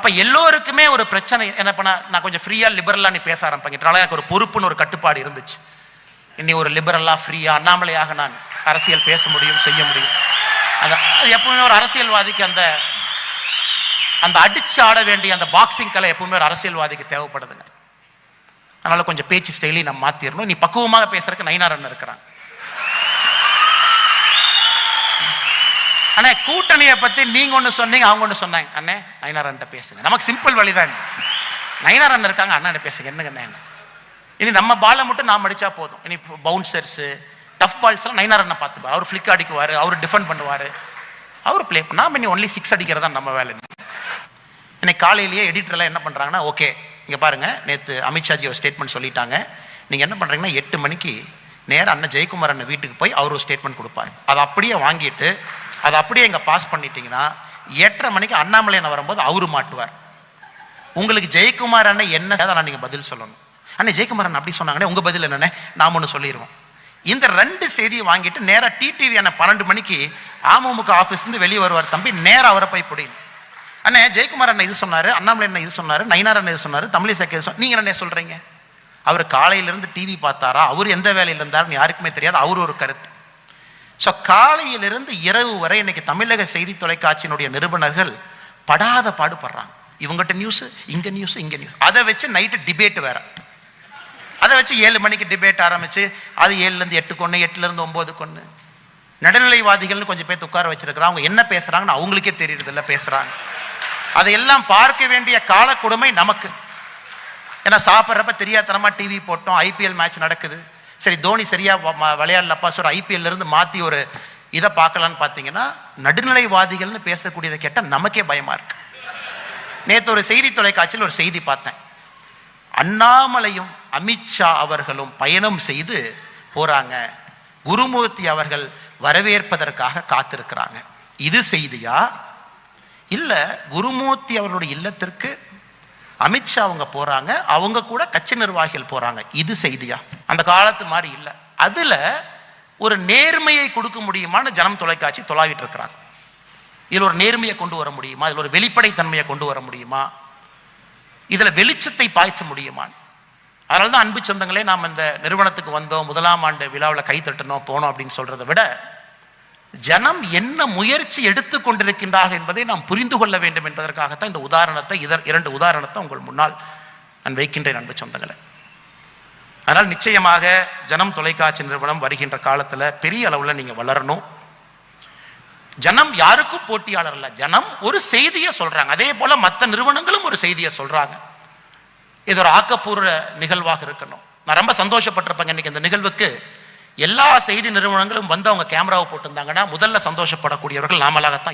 அப்ப எல்லோருக்குமே ஒரு பிரச்சனை. என்ன பண்ண நான் கொஞ்சம் ஃப்ரீயா லிபரலா நீ பேச ஆரம்பிக்கிறனால எனக்கு ஒரு பொறுப்புன்னு ஒரு கட்டுப்பாடு இருந்துச்சு. இனி ஒரு லிபரலா ஃப்ரீயா அண்ணாமலையாக நான் அரசியல் பேச முடியும் செய்ய முடியும். அந்த அது எப்பவுமே ஒரு அரசியல்வாதிக்கு அந்த அந்த அடிச்சு ஆட வேண்டிய அந்த பாக்ஸிங் கலை எப்பவுமே ஒரு அரசியல்வாதிக்கு தேவைப்படுதுங்க. அதனால கொஞ்சம் பேச்சு ஸ்டைலையும் நம்ம மாத்திரணும். நீ பக்குவமாக பேசுறதுக்கு நயினார் அண்ணன் இருக்கிறான். அண்ணே கூட்டணியை பத்தி நீங்க ஒண்ணு சொன்னீங்க அவங்க ஒண்ணு சொன்னாங்க. அண்ணே நயினார் அண்ணன் பேசுங்க. நமக்கு சிம்பிள் வழிதான். நயனார் அண்ணன் இருக்காங்க அண்ணன் பேசுங்க. என்னங்க அண்ணே? இனி நம்ம பாலை மட்டும் நாம் அடிச்சா போதும். இனி பவுன்சர்ஸ் டஃப் பால்ஸ் எல்லாம் அண்ணன் பார்த்துக்குவார் அவர் ஃப்ளிக் அடிக்குவார் அவர் டிஃபெண்ட் பண்ணுவார். அவர் ப்ளே பண்ணா இனி ஒன்லி சிக்ஸ் அடிக்கிறது தான் நம்ம வேலை. இன்னைக்கு காலையிலேயே எடிட்டர்லாம் என்ன பண்ணுறாங்கன்னா ஓகே இங்கே பாருங்க. நேற்று அமித்ஷாஜி ஒரு ஸ்டேட்மெண்ட் சொல்லிட்டாங்க. நீங்கள் என்ன பண்ணுறீங்கன்னா எட்டு மணிக்கு நேராக அண்ணன் ஜெயக்குமார் அண்ணன் வீட்டுக்கு போய் அவர் ஒரு ஸ்டேட்மெண்ட் கொடுப்பார். அதை அப்படியே வாங்கிட்டு அதை அப்படியே இங்கே பாஸ் பண்ணிட்டீங்கன்னா எட்டரை மணிக்கு அண்ணாமலை அண்ணன் வரும்போது அவரு மாட்டுவார். உங்களுக்கு ஜெயக்குமார் அண்ணன் என்ன நான் நீங்கள் பதில் சொல்லணும். அண்ணே ஜெயக்குமார் அண்ணன் அப்படி சொன்னாங்கன்னே உங்கள் பதில் என்னென்ன நாம் ஒன்று சொல்லிடுவோம் இந்த ரெண்டு செய்தியை வாங்கிட்டு நேராக டிடிவி அண்ணன் பன்னெண்டு மணிக்கு அமமுக ஆஃபீஸ்லேருந்து வெளியே வருவார் தம்பி நேராக அவரை போய் பிடி. அண்ணே ஜெயக்குமார் அண்ணன் இது சொன்னார் அண்ணாமலை அண்ணன் இது சொன்னார் நயினார் அண்ணன் இது சொன்னார் தமிழிசை இது சொன்ன நீங்கள் என்ன சொல்கிறீங்க அவர் காலையிலேருந்து டிவி பார்த்தாரா? அவர் எந்த வேலையில் இருந்தாருன்னு யாருக்குமே தெரியாது. அவர் ஒரு கருத்து. ஸோ காலையிலிருந்து இரவு வரை இன்னைக்கு தமிழக செய்தி தொலைக்காட்சியினுடைய நிருபனர்கள் படாத பாடுபடுறாங்க. இவங்ககிட்ட நியூஸ் இங்க நியூஸ் இங்க நியூஸ் அதை வச்சு நைட்டு டிபேட் வேற. அதை வச்சு ஏழு மணிக்கு டிபேட் ஆரம்பிச்சு அது ஏழுலேருந்து எட்டு கொன்று எட்டுலேருந்து ஒம்பது கொன்று நடுநிலைவாதிகள்னு கொஞ்சம் பேர் உட்கார வச்சிருக்கிறாங்க. அவங்க என்ன பேசுறாங்கன்னு அவங்களுக்கே தெரியறதில்ல பேசுறாங்க. அதையெல்லாம் பார்க்க வேண்டிய கால கொடுமை நமக்கு. ஏன்னா சாப்பிட்றப்ப தெரியாதனமா டிவி போட்டோம் ஐபிஎல் மேட்ச் நடக்குது. சரி தோனி சரியா விளையாடலப்பா சொல்ற ஐபிஎல்ல இருந்து மாத்தி ஒரு இதை பார்க்கலான்னு பார்த்தீங்கன்னா நடுநிலைவாதிகள்னு பேசக்கூடியதை கேட்டால் நமக்கே பயமா இருக்கு. நேற்று ஒரு செய்தி தொலைக்காட்சியில் ஒரு செய்தி பார்த்தேன். அண்ணாமலையும் அமித்ஷா அவர்களும் பயணம் செய்து போறாங்க. குருமூர்த்தி அவர்கள் வரவேற்பதற்காக காத்திருக்கிறாங்க. இது செய்தியா? இல்லை குருமூர்த்தி அவர்களுடைய இல்லத்திற்கு அமித்ஷா அவங்க போறாங்க அவங்க கூட கட்சி நிர்வாகிகள் போறாங்க. இது செய்தியா? அந்த காலத்து மாதிரி இல்லை. அதில் ஒரு நேர்மையை கொடுக்க முடியுமான்னு ஜனம் தொலைக்காட்சி தொலாவிட்டு இருக்கிறாங்க. இதில் ஒரு நேர்மையை கொண்டு வர முடியுமா? இதில் ஒரு வெளிப்படைத்தன்மையை கொண்டு வர முடியுமா? இதில் வெளிச்சத்தை பாய்ச்ச முடியுமான்னு அதனால தான் அன்பு சொந்தங்களே நாம் இந்த நிறுவனத்துக்கு வந்தோம் முதலாம் ஆண்டு விழாவில் கை தட்டணும் போனோம் அப்படின்னு சொல்றதை விட ஜனம் என்ன முயற்சி எடுத்து கொண்டிருக்கின்றார்கள் என்பதை நாம் புரிந்து கொள்ள வேண்டும் என்பதற்காகத்தான் இந்த உதாரணத்தை இதர் இரண்டு உதாரணத்தை உங்கள் முன்னால் நான் வைக்கின்றேன் அன்பு சொந்தங்களை. அதனால் நிச்சயமாக ஜனம் தொலைக்காட்சி நிறுவனம் வருகின்ற காலத்தில் பெரிய அளவில் நீங்கள் வளரணும். ஜனம் யாருக்கும் போட்டியாளர் இல்லை. ஜனம் ஒரு செய்தியை சொல்கிறாங்க அதே போல மற்ற நிறுவனங்களும் ஒரு செய்தியை சொல்றாங்க. இது ஒரு ஆக்கப்பூர்வ நிகழ்வாக இருக்கணும். நான் ரொம்ப சந்தோஷப்பட்டிருப்பேங்க இன்னைக்கு இந்த நிகழ்வுக்கு. எல்லா செய்தி நிறுவனங்களும் வந்து அவங்க கேமராவை போட்டிருந்தாங்கன்னா முதல்ல சந்தோஷப்படக்கூடியவர்கள் நாமளாகத்தான்